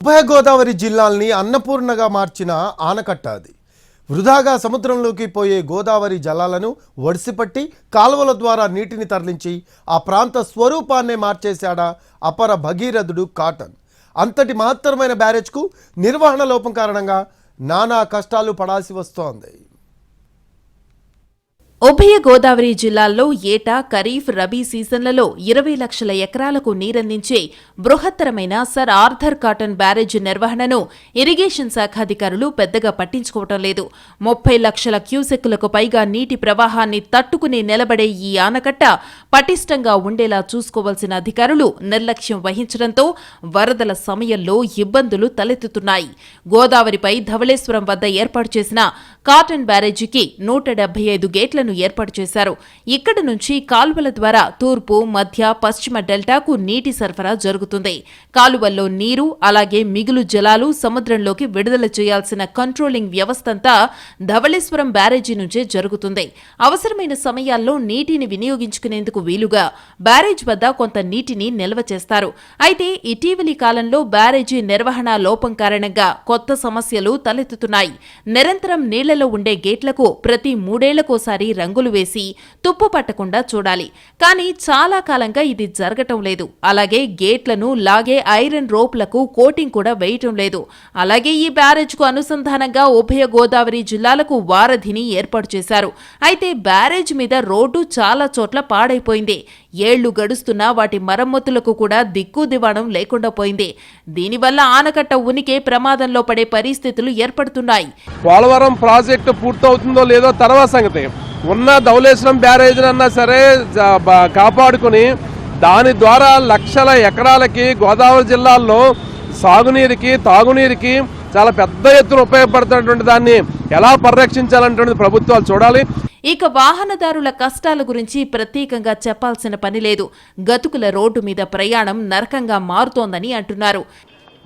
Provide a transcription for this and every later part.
ఉభయ గోదావరి జిల్లాల్ని అన్నపూర్ణగా మార్చిన ఆనకట్ట అది. వృధాగా సముద్రంలోకి పోయే గోదావరి జలాలను ఒడిసిపట్టి కాలువల ద్వారా నీటిని తరలించి ఆ ప్రాంత స్వరూపాన్నే మార్చేశాడా అపర భగీరథుడు కాటన్. అంతటి మహత్తరమైన బ్యారేజ్కు నిర్వహణ లోపం కారణంగా నానా కష్టాలు పడాల్సి వస్తోంది. ఉభయ గోదావరి జిల్లాల్లో ఏటా ఖరీఫ్ రబీ సీజన్లలో ఇరవై లక్షల ఎకరాలకు నీరందించే బృహత్తరమైన సర్ ఆర్థర్ కాటన్ బ్యారేజ్ నిర్వహణను ఇరిగేషన్ శాఖ అధికారులు పెద్దగా పట్టించుకోవటం లేదు. ముప్పై లక్షల క్యూసెక్కులకు పైగా నీటి ప్రవాహాన్ని తట్టుకుని నిలబడే ఈ ఆనకట్ట పటిష్టంగా ఉండేలా చూసుకోవాల్సిన అధికారులు నిర్లక్ష్యం వహించడంతో వరదల సమయంలో ఇబ్బందులు తలెత్తుతున్నాయి. గోదావరిపై ధవళేశ్వరం వద్ద ఏర్పాటు చేసిన కాటన్ బ్యారేజీకి నూట డెబ్బై ఐదు గేట్లను ఏర్పాటు చేశారు. ఇక్కడి నుంచి కాలువల ద్వారా తూర్పు మధ్య పశ్చిమ డెల్టాకు నీటి సరఫరా జరుగుతుంది. కాలువల్లో నీరు అలాగే మిగులు జలాలు సముద్రంలోకి విడుదల చేయాల్సిన కంట్రోలింగ్ వ్యవస్థంతా ధవళేశ్వరం బ్యారేజీ నుంచే జరుగుతుంది. అవసరమైన సమయాల్లో నీటిని వినియోగించుకునేందుకు వీలుగా బ్యారేజ్ వద్ద కొంత నీటిని నిల్వ చేస్తారు. అయితే ఇటీవలి కాలంలో బ్యారేజీ నిర్వహణ లోపం కారణంగా కొత్త సమస్యలు తలెత్తుతున్నాయి. నిరంతరం నీళ్ళలో ఉండే గేట్లకు ప్రతి మూడేళ్ళకోసారి రంగులు వేసి తుప్పు పట్టకుండా చూడాలి. కానీ చాలా కాలంగా ఇది జరగటం లేదు. అలాగే గేట్లను లాగే ఐరన్ రోప్లకు కోటింగ్ కూడా వేయటం లేదు. అలాగే ఈ బ్యారేజ్కు అనుసంధానంగా ఉభయ గోదావరి జిల్లాలకు వారధిని ఏర్పాటు చేశారు. అయితే బ్యారేజ్ మీద రోడ్డు చాలా చోట్ల పాడైపోయింది. ఏళ్ళు గడుస్తున్నా వాటి మరమ్మతులకు కూడా దిక్కు దివాణం లేకుండా పోయింది. దీనివల్ల ఆనకట్ట ఉనికి ప్రమాదంలో పడే పరిస్థితులు ఏర్పడుతున్నాయి. పోలవరం ప్రాజెక్టు పూర్తవుతుందో లేదో తర్వాత సంగతి. ఉన్న ధవళేశ్వరం బ్యారేజ్ అన్నా సరే కాపాడుకుని దాని ద్వారా లక్షల ఎకరాలకి గోదావరి జిల్లాల్లో సాగునీరుకి తాగునీరుకి చాలా పెద్ద ఎత్తున ఉపయోగపడుతున్నటువంటి దాన్ని ఎలా పరిరక్షించాలన్నటువంటి ప్రభుత్వాలు చూడాలి. ఇక వాహనదారుల కష్టాల గురించి ప్రత్యేకంగా చెప్పాల్సిన పని లేదు. గతుకుల రోడ్డు మీద ప్రయాణం నరకంగా మారుతోందని అంటున్నారు.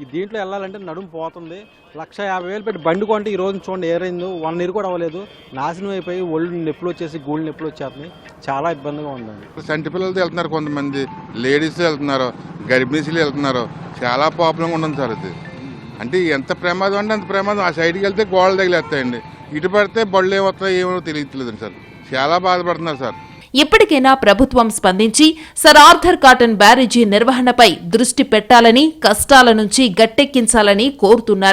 ఈ దీంట్లో వెళ్ళాలంటే నడుము పోతుంది. లక్ష యాభై వేలు పెట్టి బండి కొంటే ఈ రోజు చూడండి ఏరైందో వన్ ఇయర్ కూడా అవ్వలేదు. నాశనం అయిపోయి ఒళ్ళు నొప్పులు వచ్చేసి గోల్డ్ నొప్పులు వచ్చేస్తున్నాయి. చాలా ఇబ్బందిగా ఉందండి. సంటి పిల్లలతో వెళ్తున్నారు కొంతమంది. లేడీస్ వెళ్తున్నారు గర్భిణీసులు వెళ్తున్నారు. చాలా ప్రాబ్లంగా ఉండదు సార్ అది అంటే ఎంత ప్రమాదం అంటే అంత ప్రమాదం. ఆ సైడ్కి వెళ్తే గోడలు తగిలేస్తాయండి. ఇటు పడితే బళ్ళు ఏమవుతాయో ఏమో తెలియట్లేదు సార్. చాలా బాధపడుతున్నారు సార్. ఇప్పటికైనా ప్రభుత్వం స్పందించి సర్ ఆర్థర్ కాటన్ బ్యారేజీ నిర్వహణపై దృష్టి పెట్టాలని కష్టాల నుంచి గట్టెక్కించాలని కోరుతున్నారు.